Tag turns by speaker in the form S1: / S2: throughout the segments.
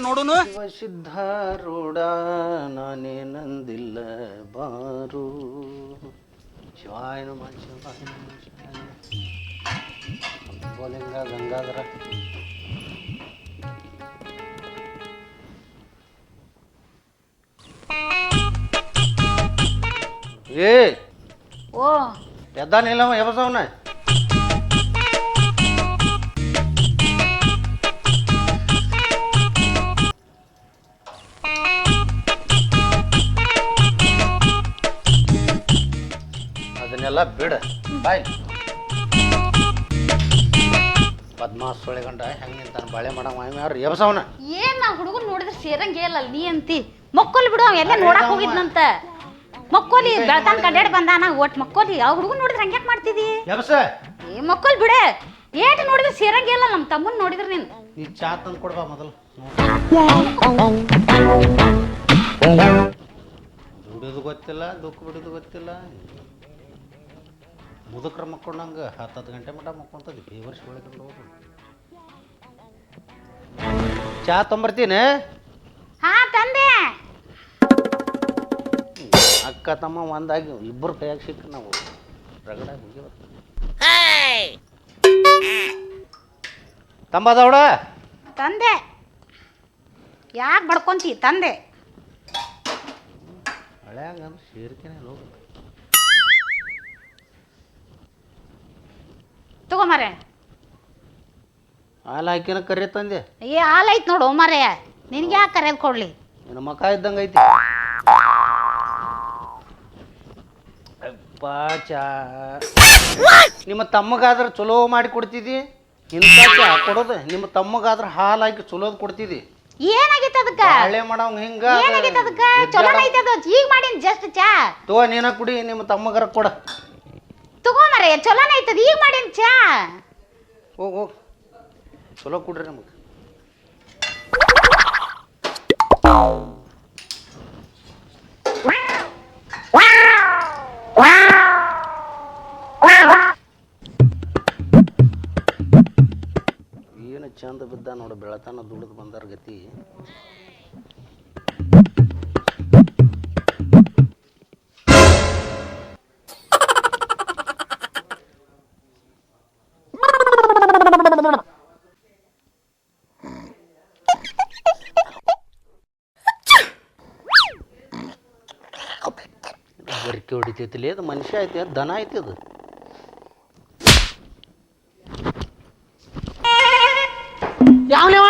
S1: ನೋಡುನು?
S2: ಸಿದ್ಧಾರೂಢ ನಾನೇ ನಂದಿಲ್ಲ ಬಾರು. ಶಿವಾಯ ನಮಃ ಶಿವಾಯ ನಮಃ ಶಿವಾಯ ನಮಃ. ಬೋಲಿಂಗ ಗಂಗಾಧರ. ಏ
S3: ಓ.
S2: ಎದ್ದಾನಿಲ್ಲ ಎಬಸವನ? ಅದನ್ನೆಲ್ಲ ಬಿಡ. ಬಾಯ್. ಪದ್ಮಾಸ್ ಸೊಳೆಗಂಡ ಹೆಂಗೆ ನಿಂತಾನ? ಬಾಳೆ ಮಾಡ ಯಾರು ಎಬ್ಸವನ.
S3: ಏನ್ ನಾ ಹುಡುಗನ್ ನೋಡಿದ್ರೆ ಸೇರಂಗೇ ಇಲ್ಲ ನೀ ಅಂತಿ? ಮಕ್ಕೋಲಿ ಬಿಡು ಅವ ಎಲ್ಲ ನೋಡಕ್ ಹೋಗಿದ್ನಂತ. ಮಕ್ಕೋಲಿ ಬೆಳತಾನ ಕಡ್ಯಾಡ್ ಬಂದಾನ ಒಟ್ ಮಕ್ಕೋಲಿ ಆ ಹುಡುಗನ್ ನೋಡಿದ್ರೆ ಹಂಗ್ಯಾಕ್ ಮಾಡ್ತಿದಿ?
S2: ಎಬಸ.
S3: ಏ ಮಕ್ಕೋಲ್ ಬಿಡೆ. ಏಟ್ ನೋಡಿದ್ರೆ ಸೇರಂಗೇ ಇಲ್ಲ ನಮ್ಮ ತಮ್ಮನ್ ನೋಡಿದ್ರೆ ನೀನ್.
S2: ನೀ ಚಾ ತಂದು ಕೊಡ್ಬಾ ಮೊದಲು. ದುಡಿದು ಗೊತ್ತಿಲ್ಲ ದುಃಖ ಬಿಡುದು ಗೊತ್ತಿಲ್ಲ. ಮುದುಕ್ರ ಮಕ್ಕೊಂಡಂಗೆ ಹತ್ತು ಹತ್ತು ಗಂಟೆ ಮಟ್ಟ ಮಕ್ಕೊಂತದ್ದು ವರ್ಷ ಬೆಳಕೊಂಡು ಹೋಗು ಚಾ ತೊಂಬರ್ತೀನಿ?
S3: ಹಾ ತಂದೆ.
S2: ಅಕ್ಕ ತಮ್ಮ ಒಂದಾಗಿ ಇಬ್ಬರು ಕೈಯಾಗಿ ಸಿಕ್ಕ ನಾವು ರಗಡಾಗಿ ಹೋಗಿ ತಂಬದವಡ
S3: ತಂದೆ. ಯಾಕೆ ಬಡ್ಕೊಂತಿ ತಂದೆ?
S2: ಹಳೆಯಾಗ ಸೇರ್ತೀನಿ ಸೇರ್ಕೆನೆ
S3: ತಗೋ ಮಾರೆ
S2: ಹಾಲು ಹಾಕಿನ ಕರಿ ತಂದೆ.
S3: ಏ ಹಾಲೈತ್ ನೋಡು ಮಾರೆ ನಿನ್ಗೆ ಯಾಕೆ ಕರೆಯದ್ ಕೊಡ್ಲಿ?
S2: ನಿನ್ನ ಮಕ ಇದ್ದಂಗೆ ಐತಿ. ಚಾ. ನಿಮ್ಮ ತಮ್ಮಗಾದ್ರೆ ಚಲೋ ಮಾಡಿ ಕೊಡ್ತಿದ್ದಿ ಇಂಥ ಚಾ ಕೊಡೋದು. ನಿಮ್ಮ ತಮ್ಮಗಾದ್ರೆ ಹಾಲು ಹಾಕಿ ಚಲೋದ್ ಕೊಡ್ತಿದ್ದಿ
S3: ಏನಾಗಿತ್ತು ಅದಕ್ಕ?
S2: ಹಳೆ ಮಾಡವ್ ಹಿಂಗ
S3: ಏನಾಗಿತ್ತು ಅದಕ್ಕ? ಚಲೋ ಐತೆ ಅದು. ಈಗ ಮಾಡೀನಿ ಜಸ್ಟ್ ಚಾ.
S2: ತೋ ನೀನ ಕುಡಿ ನಿಮ್ಮ ತಮ್ಮಗಾರ ಕೊಡ.
S3: ತಗೋ ಮಾರೆ ಚಲೋನ ಐತದ, ಈಗ ಮಾಡೀನಿ ಚಾ
S2: ಹೋಗ್ ಹೋಗ್ ಚಲೋ ಕೊಡ್ರಿ ನಮಗೆ. ಏನು ಚಂದ ಬಿದ್ದ ನೋಡು, ಬೆಳತನ ದುಡಿದು ಬಂದಾರ ಗತಿ. ಬರಿಕೆ ಹೊಡಿತೈತಿಲಿ ಅದು ಮನುಷ್ಯ ಐತಿ ಅದು ದನ ಐತಿ ಅದು ಯಾವನೇವ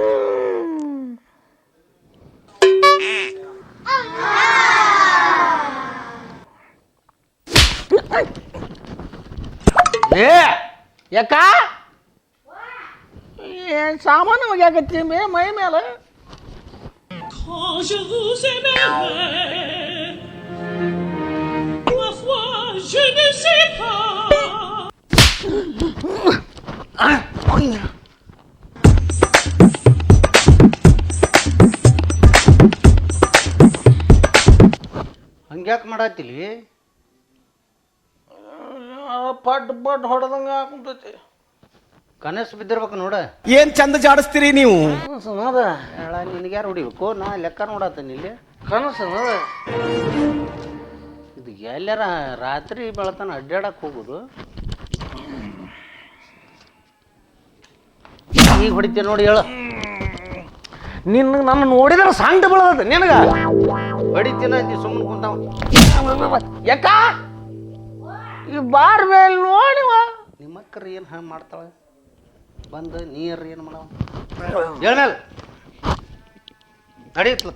S4: ಏ ಯಾಕ? ಏನು ಸಾಮಾನು ಒಗ್ಯಾಕತ್ತಿ ಮೇ ಮೈ ಮೇಲೆ
S2: ಹಂಗ್ಯಾಕೆ je
S4: ಪಡ್ ಪಡ್ ಹೊಡೆದಂಗ ಆಗ್ಬಿಟ್ಟೈತಿ
S2: ಕನಸು ಬಿದ್ದಿರ್ಬೇಕು ನೋಡ
S1: ಏನ್ ಚಂದ ಜಾಡಿಸ್ತೀರಿ ನೀವು
S4: ಸನದ
S2: ಹೇಳ ನಿನಗೆ ಯಾರು ಹೊಡಿಬೇಕು ನಾ ಲೆಕ್ಕ ನೋಡತ್ತೀನಿ ಇಲ್ಲಿ
S4: ಕನಸು
S2: ಇದು ಎಲ್ಲಾರ ರಾತ್ರಿ ಬೆಳತನ ಅಡ್ಡಾಡಕ್ ಹೋಗುದು ಈಗ ಹೊಡಿತೀಯ ನೋಡಿ ಹೇಳು
S4: ನಿನ್ನ ನನ್ನ ನೋಡಿದ್ರೆ ಸಂಡ ಬೆಳದ ನಿನಗ
S2: ಹೊಡಿತೀನ ಸುಮ್ಮನೆ ಕುಂತಾವ
S4: ಯಾಕ ಈ ಬಾರ್ ಮೇಲೆ ನೋಡಿವ
S2: ನಿಮ್ಮ ಅಕ್ಕರು ಏನು ಹಾಂ ಮಾಡ್ತಾಳೆ? ಬಂದು ನೀರು ಏನು ಮಾಡವ? ಹೇಳಲ್ಲ ನಡೀತ್ಲ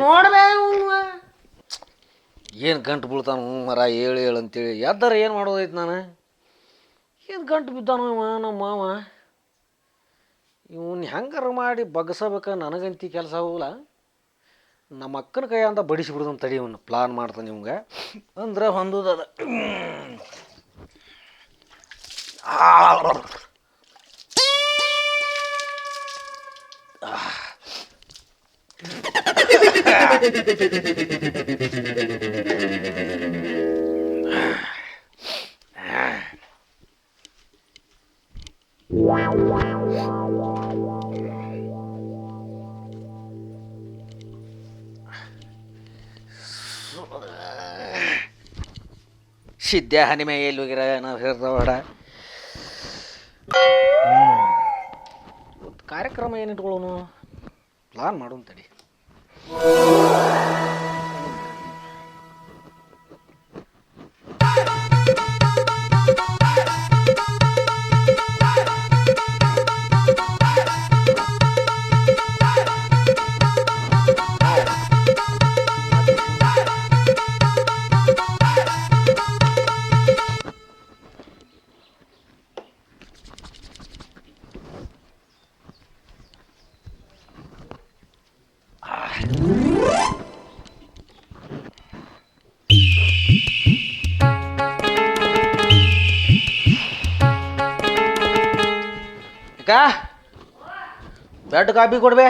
S4: ನೋಡ್ಬೇ
S5: ಏನು ಗಂಟು ಬೀಳ್ತಾನ ಮರ ಹೇಳು ಹೇಳು ಅಂತೇಳಿ. ಎದ್ದರ ಏನು ಮಾಡೋದೈತೆ ನಾನು? ಏನು ಗಂಟು ಬಿದ್ದಾನ ಇವ ನಮ್ಮ ಮಾವ? ಇವನ್ ಹೆಂಗಾರ ಮಾಡಿ ಬಗ್ಸಬೇಕ ನನಗಂತಿ ಕೆಲಸ ಹೋಗಲ್ಲ ನಮ್ಮ ಅಕ್ಕನ ಕೈಯಿಂದ ಬಡಿಸಿ ಬಿಡೋದನ್ನು ತಡಿ ಅವನು ಪ್ಲಾನ್ ಮಾಡ್ತಾನೆ ನಿಮ್ಗೆ ಅಂದ್ರೆ ಹೊಂದದ ಆ ಸಿದ್ಧ ಹನಿಮೆ ಎಲ್ಲಿ ಹೋಗಿರ ಕಾರ್ಯಕ್ರಮ ಏನು ಇಟ್ಕೊಳ್ಳೋನು? ಪ್ಲಾನ್ ಮಾಡೋಣ ತಡಿ ಅಕ್ಕ ಬೆಡ್ ಕಾಪಿ ಕೊಡ್ಬೇ.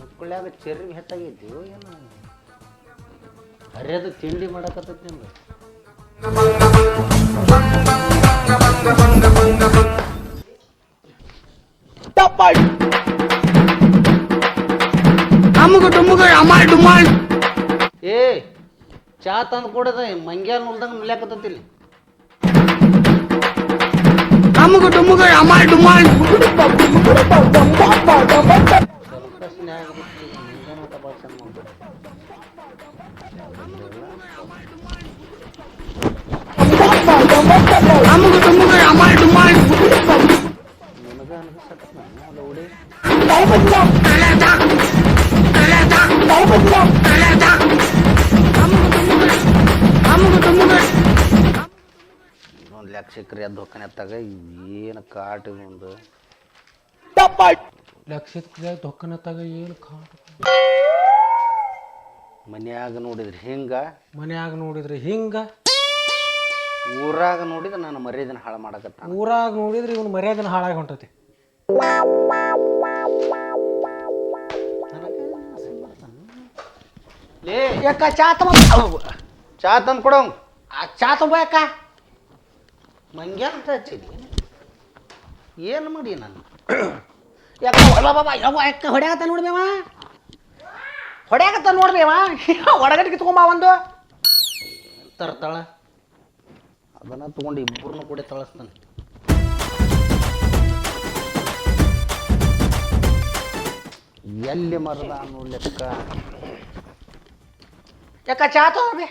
S2: ಮುಕ್ಕಳ್ಯಾಗ ಚೆರ್ರಿ ಹೆಚ್ಚಾಗೈತಿ ಏನು. ಹರಿಯದು ತಿಂಡಿ ಮಾಡಕತ್ತೈತಿ ನಿಮ್ದು ಚಾ ತಂದು ಕೊಡದ ಮಂಗ್ಯಾನ ಉಲ್ದಂಗ ನುಲ್ಯಾಕತ್ತೈತಿ ಇಲ್ಲಿ ಪ್ರಶ್ನೆ ಆಗ್ಬಿಟ್ಟು ಮುಂಜಾನೆ ನಮಗ ಭಾಳ ಚಂದ ಮಾಡ್ತಾರೆ. ನನಗ ಅನ್ಸತ್ತ ಅಲ್ಲ ಲೆಕ್ಕ ಹೊಕ್ಕನೆ ಎತ್ತಾಗ ಏನು ಕಾಟ್ ಒಂದು.
S5: ಲಕ್ಷದ ದೊಕ್ಕನತ್ತಾಗ ಏನು ಕಾಟ
S2: ಮನ್ಯಾಗ ನೋಡಿದ್ರೆ ಹಿಂಗ?
S5: ಮನ್ಯಾಗ ನೋಡಿದ್ರೆ ಹಿಂಗ?
S2: ಊರಾಗ ನೋಡಿದ್ರೆ ನಾನು ಮರ್ಯಾದನ ಹಾಳು ಮಾಡಕತ್ತ
S5: ಊರಾಗ ನೋಡಿದ್ರೆ ಇವನು ಮರ್ಯಾದನ ಹಾಳಾಗಿ ಹೊಂಟತಿ.
S2: ಲೇ
S5: ಯಾಕ ಚಾ ತಮ್ಮ
S2: ಚಾ ತಂದು ಕೊಡೋ
S5: ಚಾ ತುಂಬ ಯಾಕ
S2: ಮಂಗ್ಯ ಅಂತ ಹಚ್ಚಿದಿ ಏನು ಮಾಡಿ ನಾನು?
S5: ಯಾಕ ಬಾಬಾ ಯಾವ ಯಾಕ ಹೊಡ್ಯಾಕತ್ತ ನೋಡ್ಬೇವ ಹೊಡ್ಯಾಕತ್ತ ನೋಡ್ಬೇವ ಹೊರಗಡೆ ಕಿತ್ಕೊಂಬ ಒಂದು.
S2: ತರ್ತಾಳ. ಅದನ್ನ ತೊಗೊಂಡು ಇಬ್ಬರನ್ನು ಕೂಡ ತಳಸ್ತಾನೆ. ಎಲ್ಲಿ ಮರದ ಅನ್ನೋ ಲೆಕ್ಕ.
S5: ಯಾಕ ಚಾ ಬೇ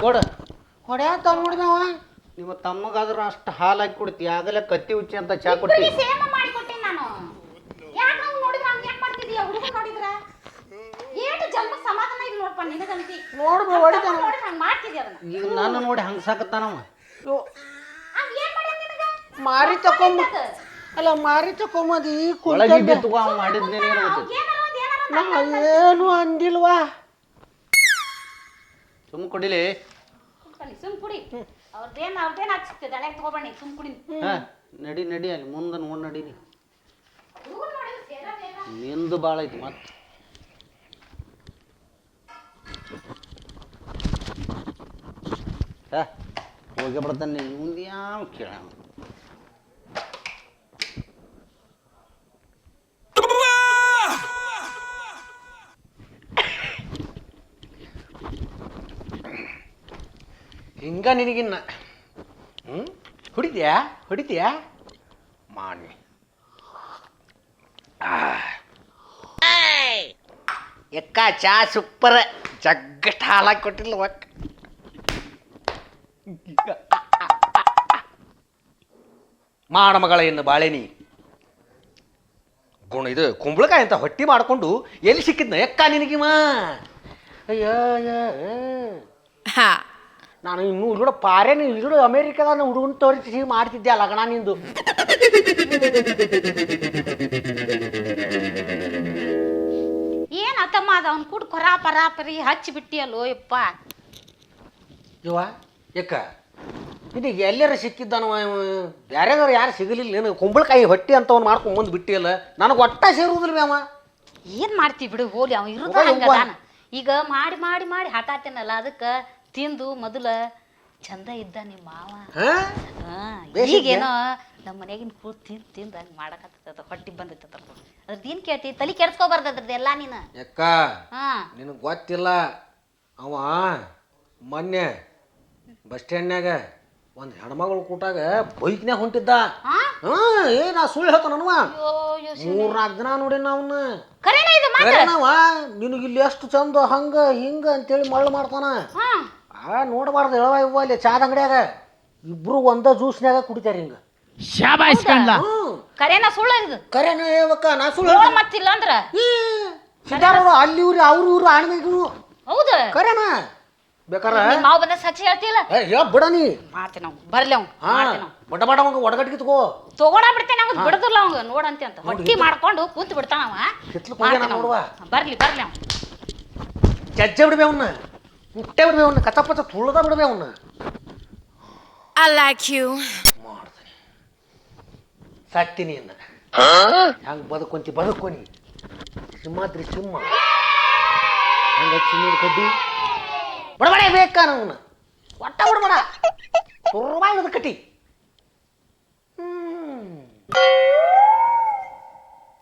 S2: ಕೊಡ.
S5: ಹೊಡ್ಯಾಕ ನೋಡ್ಬೇವ
S2: ನಿಮ್ಮ ತಮ್ಮಗಾದ್ರೂ ಅಷ್ಟು ಹಾಲು ಹಾಕಿ ಕೊಡ್ತಿ ಆಗಲೇ ಕತ್ತಿ ಉಚ್ಚಿ ಅಂತ ಚಾ ಕೊಟ್ಟಿ
S3: ಸೇಮ ಮಾಡಿಕೊಟ್ಟೆ ನಾನು. ಯಾಕೆ ಹಂಗ್ ನೋಡಿದ್ರ ಹಂಗ್ ಯಾಕೆ ಮಾಡ್ತಿದೀಯ ಹುಡುಗ ನೋಡಿದ್ರ? ಏಟು ಜನ್ಮ ಸಮಾಧಾನ ಇಲ್ಲ ನೋಡಪ್ಪ ನಿನಗಂತಿ
S5: ನೋಡ್ಬೇ
S3: ಹೊಡಿತಾನ ನೋಡಿದ್ರ ಹಂಗ್ ಮಾಡ್ತಿದ್ಯ ಅದನ್ನ.
S2: ಈಗ ನಾನು ನೋಡಿ ಹಂಗೆ ಸಾಕತ್ತಾನವ
S3: ಹಂಗ್ ಏನ್ ಮಾಡ್ಯಾನ ನಿನಗ?
S5: ಮಾರಿ ತಕೊಂಬ ಅಲ್ಲ ಮಾರಿ ತಕೊಂಬದಿ
S2: ಅವ ಮಾಡಿದ್ನೇನು ಏನು ಗೊತ್ತಿತ್ತು
S3: ಏನಾರ ಒಂದ್ ಏನಾರ ಒಂದ್
S5: ನಾ ಏನು ಅಂದಿಲ್ವಾ?
S2: ಸುಮ್ಮ ಕೊಡಿಲಿ.
S3: ಕುಡ್ಕೊಳ್ಳಿ, ಸುಮ್ ಕುಡಿ. ಅವ್ರದ್ದೇನ್ ಅವ್ರದ್ದೇನ್ ಹಚ್ಚಿತ್ತೆ ತಲೆಗೆ ತಗೋಬಣ್ಣಿ ಸುಮ್ ಕುಡಿ
S2: ಹಾ ನಡಿ ನಡಿ ಅಲ್ಲಿ ಮುಂದೆ ನೋಡಿ ನಡೀನಿ
S3: ಬೇಗ
S2: ನಿಂದು ಭಾಳ ಐತಿ ಮತ್ತೆ. ಹೋಗಿ ಬಿಡ್ತಾನೆ ಮುಂದೆ ಯಾವ ಕೇಳ
S5: ಹಿಂಗ ನಿನಗಿನ್ನ. ಹ್ಞೂ ಹೊಡಿದ್ಯಾ? ಹೊಡಿದ್ಯಾ? ಮಾಡಿ ಎಕ್ಕ ಚಾ ಸೂಪರ್ ಜಗ್ಗಷ್ಟು ಹಾಲಾಗಿ ಕೊಟ್ಟಿಲ್ಲ ಒಕ್ಕ ಮಾಡ ಮಗಳ ಇನ್ನು ಬಾಳೆನಿ ಗುಣ ಇದು ಕುಂಬಳಕಾಯಿ ಅಂತ ಹೊಟ್ಟಿ ಮಾಡ್ಕೊಂಡು ಎಲ್ಲಿ ಸಿಕ್ಕಿದ್ನ ಎಕ್ಕ ನಿನಗಿಮ್ಮ ಅಯ್ಯ ಹಾ ಅಯ್ಯ. ನಾನು ಇನ್ನು ಇಲ್ಲೂಡ ಪಾರೇನು ಇಲ್ಲೂಡ ಅಮೇರಿಕಾದ ಹುಡುಗನ ತೋರಿಸಿ ಮಾಡ್ತಿದ್ದೆ ಲಗ್ನ ನಿಂದು?
S3: ಏನ ಆತಮ್ಮ ಅದ? ಅವ್ನ ಕೂಡ ಕೊರಾ ಪರಾ ಪರಿ ಹಚ್ಚಿ ಬಿಟ್ಟಿಯಲ್ಲೋ ಯಪ್ಪ.
S5: ಇವ ಯಾಕ ಇದು ಎಲ್ಲಾರ ಸಿಕ್ಕಿದ್ದಾನವ ಬ್ಯಾರೆದವ್ರು ಯಾರು ಸಿಗಲಿಲ್ಲ? ಏನು ಕುಂಬಳಕಾಯಿ ಹೊಟ್ಟಿ ಅಂತ ಅವ್ನು ಮಾಡ್ಕೊಂಡ್ ಬಂದು ಬಿಟ್ಟಿಯಲ್ಲ ನನಗೆ ಒಟ್ಟ ಸೇರುವುದಿಲ್ಲ ಅವ?
S3: ಏನ್ ಮಾಡ್ತಿ ಬಿಡು ಹೋಲಿ ಅವ ಇರುದ. ಹಂಗದಾನ? ಈಗ ಮಾಡಿ ಮಾಡಿ ಮಾಡಿ ಹಾಕಾತೇನಲ್ಲ ಅದಕ್ಕ ತಿಂದು ಮೊದಲ ಚಂದ ಇದ್ದ ನಿಮ್ಮ ಮಾವ.
S5: ಹಾ?
S3: ಈಗೇನೋ ನಮ್ಮ ಮನೆಗಿನ ಕೂತ್ ತಿಂದ್ ತಿಂದು ಹಂಗ್ ಮಾಡಕತ್ತದ ಹೊಟ್ಟಿ ಬಂದಿತ್ತ ಅದ್ರದ್ದು ಏನು ಕೇಳ್ತಿ? ತಲೆ ಕೆಡ್ಸ್ಕೊಬಾರ್ದು ಅದ್ರದ್ದು ಎಲ್ಲಾ ನೀನು. ಹಾ.
S5: ನಿನಗೆ ಗೊತ್ತಿಲ್ಲ ಅವ ಮೊನ್ನೆ ಬಸ್ ಸ್ಟ್ಯಾಂಡ್ನ್ಯಾಗ ಒಂದು ಹೆಣ್ಮಗಳು ಕೂಟಾಗ ಬೈಕ್ನ್ಯಾಗ ಹೊಂಟಿದ್ದ.
S3: ಹಾ?
S5: ಹಾ ಏ ನಾ ಸುಳ್ಳು ಹೇಳ್ತಾನವ
S3: ಅಯ್ಯೋ ಅಯ್ಯೋ
S5: ಮೂರ್ ನಾಲ್ಕು ದಿನ ನೋಡಿ ಅವನ್ನ
S3: ಕರೆನ ಇದು ಮಾತ
S5: ನಾವ ನಿನಗೆ ಇಲ್ಲಿ ಎಷ್ಟು ಚಂದ ಹಂಗ ಹಿಂಗ ಅಂತೇಳಿ ಮಳ್ಳು ಮಾಡ್ತಾನ. ಆ ನೋಡಬಾರ್ದು ಹೇಳವ ಇವ್ವ ಅಲ್ಲಿ ಚಾದ ಅಂಗಡಿಯಾಗ. ಇಬ್ರು ಒಂದ ಜ್ಯೂಸ್ನ್ಯಾಗ ಕುಡಿತಾರ ಹಿಂಗ. ಹ್ಮ್.
S3: ಕರೆನ ಸುಳ್ಳು ಇದು?
S5: ಕರೆನ ಹೇಳ್ಬೇಕ? ನಾ ಸುಳ್ಳು ಹೇಳ್ತಾನ.
S3: ಮತ್ತಿಲ್ಲ ಅಂದ್ರ
S5: ಸಿದ್ಧಾರವ್ರು ಅಲ್ಲಿ ಇವ್ರು ಅವ್ರು ಇವ್ರು ಆಣ್ಮೇಗಿರು
S3: ಹೌದು.
S5: ಕರೆನ? ಬೇಕಾರ?
S3: ನಿಮ್ ಮಾವ ಬಂದ ಸಾಕ್ಷಿ ಹೇಳ್ತಿಲ್ಲ?
S5: ಏ ಹೇಳ ಬಿಡ ನೀ.
S3: ಮಾಡ್ತೇನೆ ಅವ್ನು ಬರ್ಲಿ ಅವ್ನು
S5: ಹಾ
S3: ಮಾಡ್ತೇನೆ ಅವ್ನು.
S5: ಬಡ ಬಡ ಅವಂಗ ಒಡಗಟ್ಟಿಗೆ ತಗೋ.
S3: ತಗೋಣ ಬಿಡ್ತೇನೆ ಅವ್ನು ಬಿಡದಿಲ್ಲ ಅವಂಗ ನೋಡಂತೆ ಅಂತ ಹೊಟ್ಟಿ ಮಾಡ್ಕೊಂಡು ಕೂತ್ ಬಿಡ್ತಾನ ಅವ.
S5: ಹಿತ್ಲಕ್ ಹೋಗ್ಯಾನ
S3: ಮಾಡ್ತೇನೆ
S5: ನೋಡುವ.
S3: ಅವ್ನು. ಬರ್ಲಿ ಬರ್ಲಿ ಅವ್ನು.
S5: ಜಜ್ಜೆ ಬಿಡ್ಬೇ ಅವನ್ನ ಮುಟ್ಟೆ ಬಿಡ್ಬೇ ಅವನ್ನ ಕಚ್ಚ ಪಚ್ಚ ತುಳ್ದ ಬಿಡ್ಬೇ ಅವನ್ನ
S6: I like you.
S5: ಮಾಡ್ತೀನಿ ಸಾಕ್ತೀನಿ ಅನ್ನ ಹಂಗ ಬದುಕೊಂತಿ ಬದುಕೊನಿ ಸಿಂಹಾದ್ರಿ ಸಿಂಹ ಹಂಗ ಚಿನ್ನದ ಕಡ್ಡಿ ಬಡಬಡ ಬೇಕ ಅವನ್ನ ಒಟ್ಟ ಬಡಬಡ ತುರ್ಬಾಗದ ಕಟ್ಟಿ ಹ್ಮ್.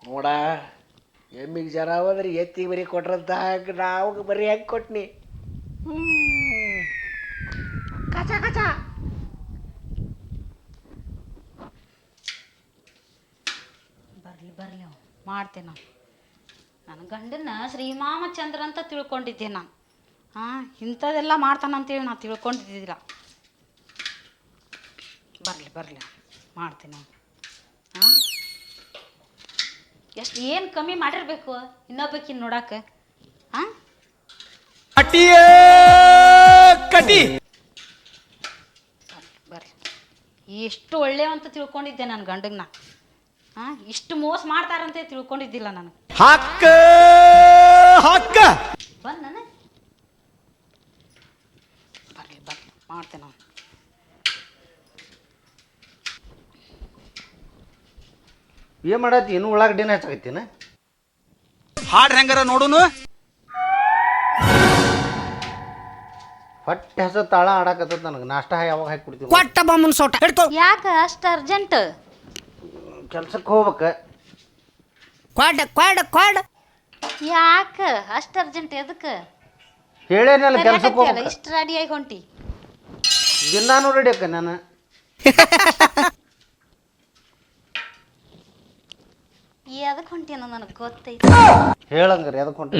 S5: ನೋಡ ಎಮ್ಮಿಗೆ ಜರ ಹೋದ್ರೆ ಎತ್ತಿಗೆ ಬರೀ ಕೊಟ್ರಂತ ಹಾಕಿ ನಾವು ಬರೀ ಹೆಂಗೆ ಕೊಟ್ನಿ ಕಚ
S3: ಬರ್ಲಿ ಬರ್ಲಿ ಮಾಡ್ತೇನೆ ನಾನು. ನನ್ನ ಗಂಡನ ಶ್ರೀಮಾಮಚಂದ್ರ ಅಂತ ತಿಳ್ಕೊಂಡಿದ್ದೆ ನಾನು. ಹಾಂ, ಇಂಥದ್ದೆಲ್ಲ ಮಾಡ್ತಾನಂತೇಳಿ ನಾನು ತಿಳ್ಕೊಂಡಿದ್ದಿಲ್ಲ. ಬರಲಿ ಬರಲಿ ಮಾಡ್ತೀನಿ ನಾನು. ಹಾಂ? ಎಷ್ಟು ಏನು ಕಮ್ಮಿ ಮಾಡಿರ್ಬೇಕು ಇನ್ನೊಬ್ಬಕಿನ್ ನೋಡಕ್ಕೆ ಹಾಂ?
S1: ಅಟಿಯ ಕಟಿ
S3: ಬರ್ರಿ. ಎಷ್ಟು ಒಳ್ಳೆಯ ಅಂತ ತಿಳ್ಕೊಂಡಿದ್ದೆ ನನ್ನ ಗಂಡಗ್ನ. ನಾ ಹಾಂ ಇಷ್ಟು ಮೋಸ ಮಾಡ್ತಾರಂತ ತಿಳ್ಕೊಂಡಿದ್ದಿಲ್ಲ ನಾನು.
S1: ಹಾಕ ಹಾಕ
S3: ಬಂದ ನಾನು. ಬರ್ಲಿ ಬರ್ಲಿ ಮಾಡ್ತೇನೆ ನಾನು.
S2: ಏನ್ ಮಾಡತ್ತಿ? ಇನ್ನು ಉಳ್ಳಾಗಡ್ಡಿನ ಹೆಚ್ಚಾಗತ್ತೀನ
S1: ಹಾಡ್ ಹೆಂಗಾರ ನೋಡುನು.
S2: ಹೊಟ್ಟೆ ಹೆಸರು ತಾಳ ಆಡಕತ್ತದ ನನಗೆ. ನಾಷ್ಟ ಯಾವಾಗ ಹಾಕಿ ಕೊಡ್ತೀನಿ.
S6: ಕೊಟ್ಟ ಬಾಮನ್ ಸೋಟ. ಹಿಡ್ಕೊ.
S3: ಯಾಕೆ ಅಷ್ಟು ಅರ್ಜೆಂಟ್
S2: ಕೆಲ್ಸಕ್ಕೆ ಹೋಗ್ಬೇಕು.
S6: ಕೊಡ ಕೊಡ ಕೊಡ
S3: ಯಾಕೆ ಅಷ್ಟು ಅರ್ಜೆಂಟ್ ಎದಕ್ಕೆ
S2: ಹೇಳೇನಲ್ಲ ಕೆಲ್ಸಕ್ಕೆ ಹೋಗ್ಬೇಕು.
S3: ಇಷ್ಟು ರೆಡಿಯಾಗಿ ಹೊಂಟಿ.
S2: ದಿನಾನು ರೆಡಿ ಅಕ್ಕ ನಾನು.
S3: ಎದಕ್ಕೆ ಹೊಂಟಿ ಅನ್ನೋ ನನಗೆ ಗೊತ್ತೈತಿ.
S2: ಹೇಳಂಗ್ರಿ ಅದಕ್ಕೆ ಹೊಂಟ